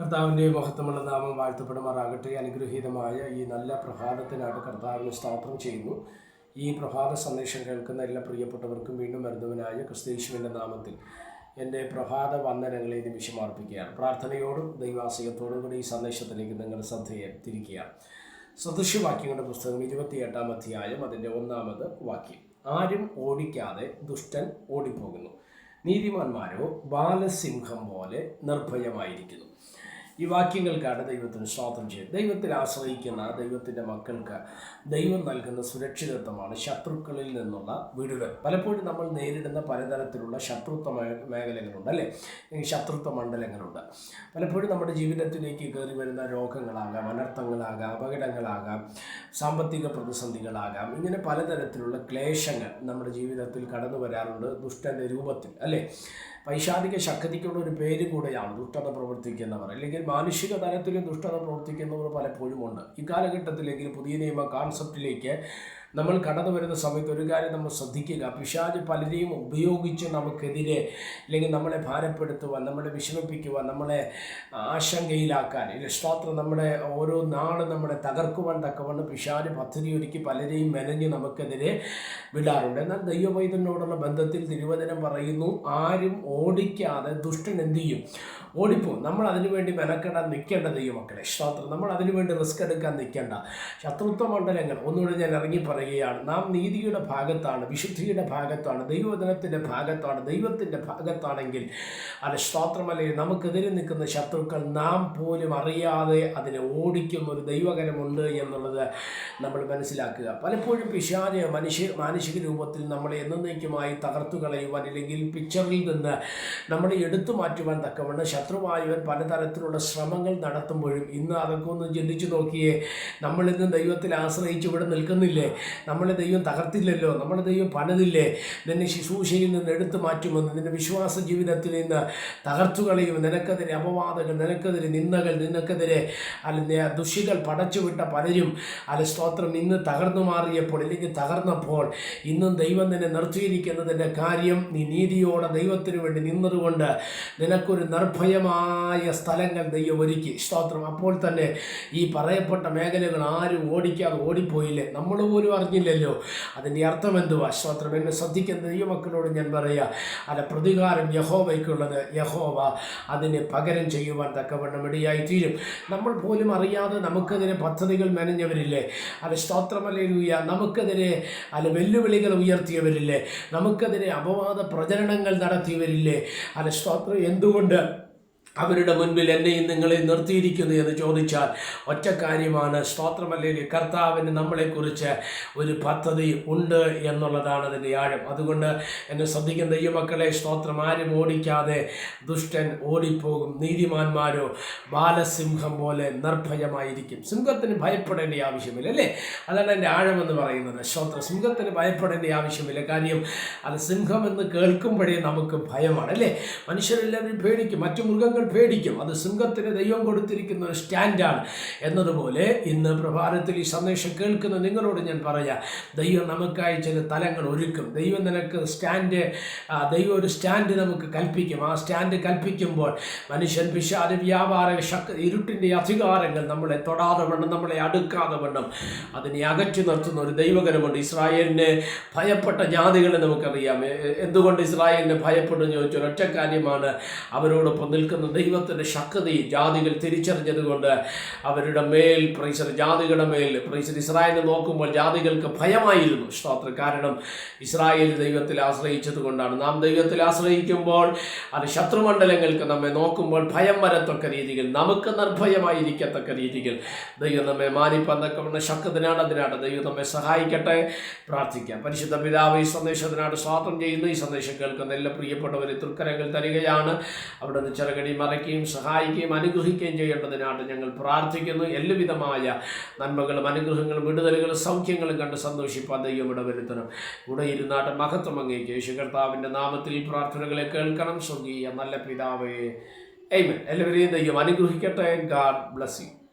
കർത്താവിന്റെ മഹത്വമുള്ള നാമം വാഴ്ത്തപ്പെടുമാറാകട്ടെ. അനുഗ്രഹീതമായ ഈ നല്ല പ്രഭാതത്തിനായിട്ട് കർത്താവിന് സ്തോത്രം ചെയ്യുന്നു. ഈ പ്രഭാത സന്ദേശം കേൾക്കുന്ന എല്ലാ പ്രിയപ്പെട്ടവർക്കും വീണ്ടും വരുന്നവനായ ക്രിസ്തീശുവിന്റെ നാമത്തിൽ എന്റെ പ്രഭാത വന്ദനങ്ങളെ നിമിഷം അർപ്പിക്കുകയാണ്. പ്രാർത്ഥനയോടും ദൈവാസികത്തോടും കൂടി ഈ സന്ദേശത്തിലേക്ക് നിങ്ങൾ ശ്രദ്ധയെ തിരിക്കുക സദൃശ്യവാക്യങ്ങളുടെ പുസ്തകം ഇരുപത്തിയെട്ടാം അധ്യായം അതിന്റെ ഒന്നാമത് വാക്യം. ആരും ഓടിക്കാതെ ദുഷ്ടൻ ഓടിപ്പോകുന്നു. നീതിമാന്മാരോ ബാലസിംഹം പോലെ നിർഭയമായിരിക്കുന്നു. ഈ വാക്യങ്ങൾക്കാണ് ദൈവത്തിന് സ്വാതന്ത്ര്യം ദൈവത്തിൽ ആശ്രയിക്കുന്ന ദൈവത്തിന്റെ മക്കൾക്ക് ദൈവം നൽകുന്ന സുരക്ഷിതത്വമാണ് ശത്രുക്കളിൽ നിന്നുള്ള വിടുതൽ. പലപ്പോഴും നമ്മൾ നേരിടുന്ന പലതരത്തിലുള്ള ശത്രുത്വ മേഖലകളുണ്ട് അല്ലേ? ശത്രുത്വ മണ്ഡലങ്ങളുണ്ട്. പലപ്പോഴും നമ്മുടെ ജീവിതത്തിലേക്ക് കയറി വരുന്ന രോഗങ്ങളാകാം അനർത്ഥങ്ങളാകാം അപകടങ്ങളാകാം സാമ്പത്തിക പ്രതിസന്ധികളാകാം. ഇങ്ങനെ പലതരത്തിലുള്ള ക്ലേശങ്ങൾ നമ്മുടെ ജീവിതത്തിൽ കടന്നു വരാറുണ്ട് ദുഷ്ടന്റെ രൂപത്തിൽ അല്ലേ? പൈശാചിക ശക്തിക്കുള്ള ഒരു പേര് കൂടെയാണ് ദുഷ്ടത പ്രവർത്തിക്കുന്നവർ. അല്ലെങ്കിൽ മാനുഷിക തലത്തിലും ദുഷ്ടത പ്രവർത്തിക്കുന്നവർ പലപ്പോഴും ഉണ്ട് ഈ കാലഘട്ടത്തിലെങ്കിൽ പുതിയ നിയമ കോൺസെപ്റ്റിലേക്ക് നമ്മൾ കടന്നു വരുന്ന സമയത്ത് ഒരു കാര്യം നമ്മൾ ശ്രദ്ധിക്കുക. പിശാജ് പലരെയും ഉപയോഗിച്ച് നമുക്കെതിരെ അല്ലെങ്കിൽ നമ്മളെ ഭാരപ്പെടുത്തുവാൻ നമ്മളെ വിഷമിപ്പിക്കുവാൻ നമ്മളെ ആശങ്കയിലാക്കാൻ രക്ഷാത്രം നമ്മുടെ ഓരോ നാളും നമ്മളെ തകർക്കുവാൻ തക്കവണ്ണം പിശാജ് പദ്ധതി ഒരുക്കി പലരെയും മെനഞ്ഞ് നമുക്കെതിരെ വിടാറുണ്ട്. എന്നാൽ ദൈവവൈദ്യനോടുള്ള ബന്ധത്തിൽ തിരുവചനം പറയുന്നു ആരും ഓടിക്കാതെ ദുഷ്ടൻ എന്ത് ചെയ്യും? ഓടിപ്പോകും. നമ്മൾ അതിനുവേണ്ടി മെനക്കെടാൻ നിൽക്കേണ്ട ദൈവമക്കളെ ശ്രോത്രം നമ്മൾ അതിനുവേണ്ടി റിസ്ക് എടുക്കാൻ നിൽക്കേണ്ട ശത്രുത്വ മണ്ഡലങ്ങൾ. ഒന്നുകൂടി ഞാൻ ഇറങ്ങി പറയുകയാണ്. നാം നീതിയുടെ ഭാഗത്താണ് വിശുദ്ധിയുടെ ഭാഗത്താണ് ദൈവവചനത്തിന്റെ ഭാഗത്താണ് ദൈവത്തിന്റെ ഭാഗത്താണെങ്കിൽ അത് സ്തോത്രമല്ലേ നമുക്കെതിരെ നിൽക്കുന്ന ശത്രുക്കൾ നാം പോലും അറിയാതെ അതിനെ ഓടിക്കുന്ന ഒരു ദൈവകരമുണ്ട് എന്നുള്ളത് നമ്മൾ മനസ്സിലാക്കുക. പലപ്പോഴും പിശാച് മനുഷ്യ മാനുഷിക രൂപത്തിൽ നമ്മളെ എന്നേക്കുമായി തകർത്തു കളയുവാൻ അല്ലെങ്കിൽ പിക്ചറിൽ നിന്ന് നമ്മളെ എടുത്തു മാറ്റുവാൻ തക്കവണ്ണം ശത്രുവായവൻ പലതരത്തിലുള്ള ശ്രമങ്ങൾ നടത്തുമ്പോഴും ഇന്ന് അതൊക്കെ ഒന്ന് ചിന്തിച്ചു നോക്കിയേ നമ്മളിന്ന് ദൈവത്തിൽ ആശ്രയിച്ച് ഇവിടെ നിൽക്കുന്നില്ലേ? നമ്മളെ ദൈവം തകർത്തില്ലല്ലോ നമ്മുടെ ദൈവം പണിതില്ലേ? നിന്നെ ശുശ്രൂഷയിൽ നിന്ന് എടുത്തു മാറ്റുമെന്ന് നിന്റെ വിശ്വാസ ജീവിതത്തിൽ നിന്ന് തകർത്തു കളയും നിനക്കെതിരെ അപവാദങ്ങൾ നിനക്കെതിരെ നിന്ദകൾ നിനക്കെതിരെ അല്ലെ ദുഷികൾ പടച്ചുവിട്ട പലരും അല്ല സ്തോത്രം ഇന്ന് തകർന്നു മാറിയപ്പോൾ അല്ലെങ്കിൽ തകർന്നപ്പോൾ ഇന്നും ദൈവം നിന്നെ നിർത്തിയിരിക്കുന്നതിന്റെ കാര്യം നീ നീതിയോടെ ദൈവത്തിനു വേണ്ടി നിന്നതുകൊണ്ട് നിനക്കൊരു നിർഭയമായ സ്ഥലങ്ങൾ ദൈവം ഒരുക്കി. സ്തോത്രം. അപ്പോൾ തന്നെ ഈ പറയപ്പെട്ട മേഖലകൾ ആരും ഓടിക്കാതെ ഓടിപ്പോയില്ലേ? നമ്മൾ പോലും അറിഞ്ഞില്ലല്ലോ അതിന്റെ അർത്ഥം എന്തുവാ? സ്തോത്രം എന്നെ ശ്രദ്ധിക്കുന്ന ദൈവമക്കളോട് ഞാൻ പറയാ അല്ല പ്രതികാരം യഹോവയ്ക്കുള്ളത് യഹോവ അതിനെ പകരം ചെയ്യുവാൻ തക്കവണ്ണം ഇടയായി തീരും നമ്മൾ പോലും അറിയാതെ നമുക്കെതിരെ പദ്ധതികൾ മെനഞ്ഞവരില്ലേ? അത് സ്തോത്രമലയിലൂയ നമുക്കെതിരെ അല്ല വെല്ലുവിളികൾ ഉയർത്തിയവരില്ലേ? നമുക്കെതിരെ അപവാദ പ്രചരണങ്ങൾ നടത്തിയവരില്ലേ? അല്ല സ്തോത്രം എന്തുകൊണ്ട് അവരുടെ മുൻപിൽ എന്നെയും നിങ്ങളെയും നിർത്തിയിരിക്കുന്നു എന്ന് ചോദിച്ചാൽ ഒറ്റ കാര്യമാണ്. സ്തോത്രമല്ലേ കർത്താവിന് നമ്മളെക്കുറിച്ച് ഒരു പദ്ധതി ഉണ്ട് എന്നുള്ളതാണ് അതിന്റെ ആഴം. അതുകൊണ്ട് എന്നെ ശ്രദ്ധിക്കുന്ന ദൈവമക്കളെ സ്തോത്രം ആരും ഓടിക്കാതെ ദുഷ്ടൻ ഓടിപ്പോകും. നീതിമാന്മാരോ ബാലസിംഹം പോലെ നിർഭയമായിരിക്കും. സിംഹത്തിന് ഭയപ്പെടേണ്ട ആവശ്യമില്ല അല്ലേ? അതാണ് എന്റെ ആഴമെന്ന് പറയുന്നത്. സ്തോത്രം. സിംഹത്തിന് ഭയപ്പെടേണ്ട ആവശ്യമില്ല. കാര്യം അത് സിംഹം എന്ന് കേൾക്കുമ്പോഴേ നമുക്ക് ഭയമാണ് അല്ലേ? മനുഷ്യരെല്ലാവരും പേടിക്കും. മറ്റു മൃഗങ്ങൾ പേടിക്കും. അത് സിംഹത്തിന് ദൈവം കൊടുത്തിരിക്കുന്ന ഒരു സ്റ്റാൻഡാണ്. എന്നതുപോലെ ഇന്ന് പ്രഭാതത്തിൽ ഈ സന്ദേശം കേൾക്കുന്ന നിങ്ങളോട് ഞാൻ പറയാം ദൈവം നമുക്കായി ചില തലങ്ങൾ ഒരുക്കും. ദൈവം നിനക്ക് സ്റ്റാൻഡ് ദൈവം ഒരു സ്റ്റാൻഡ് നമുക്ക് കൽപ്പിക്കും. ആ സ്റ്റാൻഡ് കൽപ്പിക്കുമ്പോൾ മനുഷ്യൻ പിശാര് വ്യാപാര ശക്തി ഇരുട്ടിന്റെ അധികാരങ്ങൾ നമ്മളെ തൊടാതെ വേണം നമ്മളെ അടുക്കാതെ വേണം അതിനെ അകറ്റി നിർത്തുന്ന ഒരു ദൈവകരമുണ്ട് ഇസ്രായേലിനെ ഭയപ്പെട്ട ജാതികളെ നമുക്കറിയാം. എന്തുകൊണ്ട് ഇസ്രായേലിനെ ഭയപ്പെട്ടു ചോദിച്ചു ഒറ്റ കാര്യമാണ്. അവരോടൊപ്പം നിൽക്കുന്ന ദൈവത്തിന്റെ ശക്തി ജാതികൾ തിരിച്ചറിഞ്ഞതുകൊണ്ട് അവരുടെ മേൽ പ്രൈസർ ജാതികളുടെ മേൽ പ്രൈസർ ഇസ്രായേലിനെ നോക്കുമ്പോൾ ജാതികൾക്ക് ഭയമായിരുന്നു. സ്തോത്രം. കാരണം ഇസ്രായേൽ ദൈവത്തിൽ ആശ്രയിച്ചത് കൊണ്ടാണ്. നാം ദൈവത്തിൽ ആശ്രയിക്കുമ്പോൾ അത് ശത്രുമണ്ഡലങ്ങൾക്ക് നമ്മെ നോക്കുമ്പോൾ ഭയം വരത്തക്ക രീതിയിൽ നമുക്ക് നിർഭയമായിരിക്കത്തക്ക രീതിയിൽ ദൈവം നമ്മെ മാനിപ്പന്തക്കവണ്ണ ശക്തനാണ്. അതിനാണ് ദൈവം നമ്മെ സഹായിക്കട്ടെ. പ്രാർത്ഥിക്കാം. പരിശുദ്ധ പിതാവ് ഈ സന്ദേശത്തിനാണ് സ്വാതന്ത്ര്യം ചെയ്യുന്നു. ഈ സന്ദേശം കേൾക്കുന്ന എല്ലാ പ്രിയപ്പെട്ടവരെ തൃക്കരങ്ങൾ തരികയാണ്. അവിടെ നിന്ന് ചെറുകടി മറയ്ക്കുകയും സഹായിക്കുകയും അനുഗ്രഹിക്കുകയും ചെയ്യേണ്ടതിനാണ് ഞങ്ങൾ പ്രാർത്ഥിക്കുന്നു. എല്ലാവിധമായ നന്മകളും അനുഗ്രഹങ്ങളും വിടുതലുകളും സൗഖ്യങ്ങളും കണ്ട് സന്തോഷിപ്പാൻ ദൈവം ഇടവരുത്തണം ഇവിടെ ഇരുന്നാട്ട് മഹത്വം അങ്ങേക്ക്. യേശു കർത്താവിന്റെ നാമത്തിൽ പ്രാർത്ഥനകളെ കേൾക്കണം. സ്വർഗീയ നല്ല പിതാവേ. എയ്മൻ എല്ലാവരെയും ദൈവം അനുഗ്രഹിക്കട്ടെ. God bless you